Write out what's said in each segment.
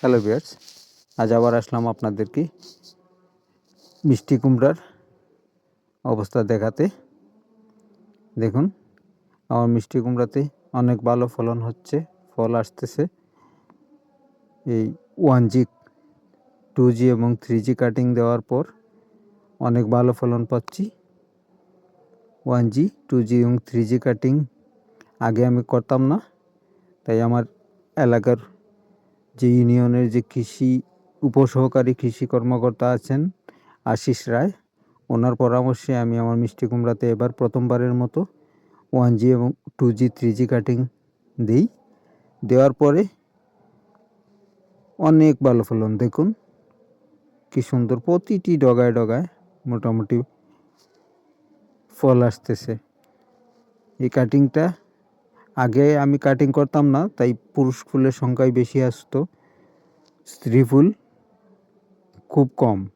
Hello বিয়ার্স আজ আবার আসলাম আপনাদেরকে মিষ্টি কুমড়ার অবস্থা দেখাতে। দেখুন, আমার মিষ্টি কুমড়াতে অনেক ভালো ফলন হচ্ছে, ফল আসতেছে। এই ওয়ান জি, টু জি এবং থ্রি জি কাটিং দেওয়ার পর অনেক ভালো ফলন পাচ্ছি। ওয়ান জি, টু জি এবং থ্রি জি কাটিং আগে আমি করতাম না, তাই আমার এলাকার যে ইউনিয়নের যে কৃষি উপসহকারী কৃষি কর্মকর্তা আছেন আশিস রায়, ওনার পরামর্শে আমি আমার মিষ্টি কুমড়াতে এবার প্রথমবারের মতো ওয়ান জি এবং two G, three G cutting দিই। দেওয়ার পরে অনেক ভালো ফলন, দেখুন কি সুন্দর প্রতিটি ডগায় ডগায় মোটামুটি ফল আসতেছে। এই কাটিংটা আগে আমি কাটিং করতাম না, তাই পুরুষ ফুলের সংখ্যাই বেশি আসতো। স্ত্রী ফুল খুব কম।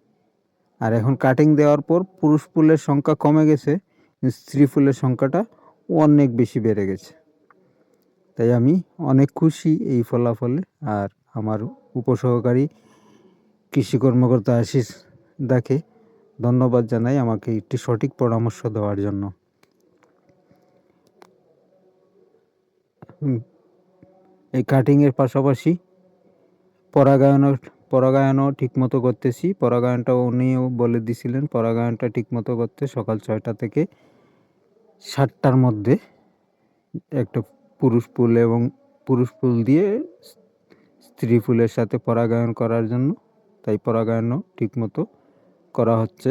আর এখন কাটিং দেওয়ার পর পুরুষ ফুলের সংখ্যা কমে গেছে, স্ত্রী ফুলের সংখ্যাটা অনেক বেশি বেড়ে গেছে। তাই আমি অনেক খুশি এই ফলাফলে। আর আমার উপসহকারী কৃষি কর্মকর্তা আশিস দাকে ধন্যবাদ জানাই আমাকে একটি সঠিক পরামর্শ দেওয়ার জন্য। এই কাটিংয়ের পাশাপাশি পরাগায়নও পরাগায়নও ঠিকমতো করতেছি। পরাগায়নটা উনিও বলে দিছিলেন, পরাগায়নটা ঠিকমতো করতে সকাল ছয়টা থেকে সাতটার মধ্যে একটা পুরুষ ফুল এবং পুরুষ ফুল দিয়ে স্ত্রী ফুলের সাথে পরাগায়ন করার জন্য, তাই পরাগায়নও ঠিকমতো করা হচ্ছে।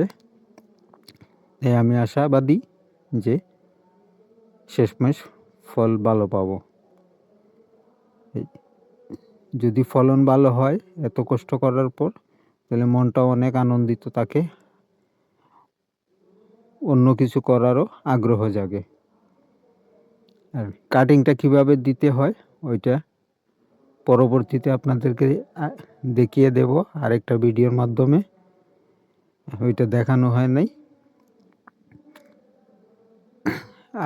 তাই আমি আশাবাদী যে শেষমেশ ফল ভালো পাবো। যদি ফলন ভালো হয়, এত কষ্ট করার পর, তাহলে মনটা অনেক আনন্দিত থাকে। অন্য কিছু করারও আগ্রহ জাগে। আর কাটিংটা কীভাবে দিতে হয়, ওইটা পরবর্তীতে আপনাদেরকে দেখিয়ে দেব আরেকটা ভিডিওর মাধ্যমে। ওইটা দেখানো হয় নাই।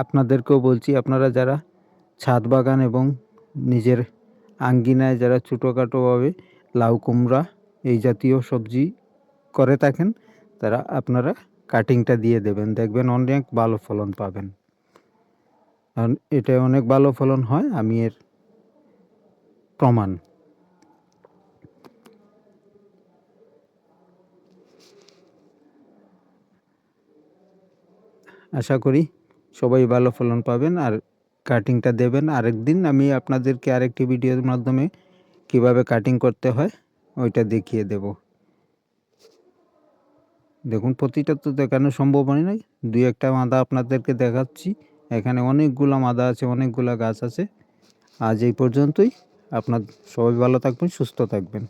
আপনাদেরকেও বলছি, আপনারা যারা ছাদ বাগান এবং নিজের আঙ্গিনায় যারা ছোটোখাটোভাবে লাউ, কুমড়া এই জাতীয় সবজি করে থাকেন, তারা আপনারা কাটিংটা দিয়ে দেবেন। দেখবেন অনেক ভালো ফলন পাবেন। কারণ এটা অনেক ভালো ফলন হয়, আমি এর প্রমাণ। আশা করি সবাই ভালো ফলন পাবেন, আর কাটিংটা দেবেন। আরেক দিন আমি আপনাদেরকে আরেকটি ভিডিওর মাধ্যমে কীভাবে কাটিং করতে হয়, ওইটা দেখিয়ে দেব। দেখুন, প্রতিটা তো দেখানো সম্ভব হয় নাই। দুই একটা মাদা আপনাদেরকে দেখাচ্ছি। এখানে অনেকগুলো মাদা আছে, অনেকগুলো গাছ আছে। আজ এই পর্যন্তই। আপনার সবাই ভালো থাকবেন, সুস্থ থাকবেন।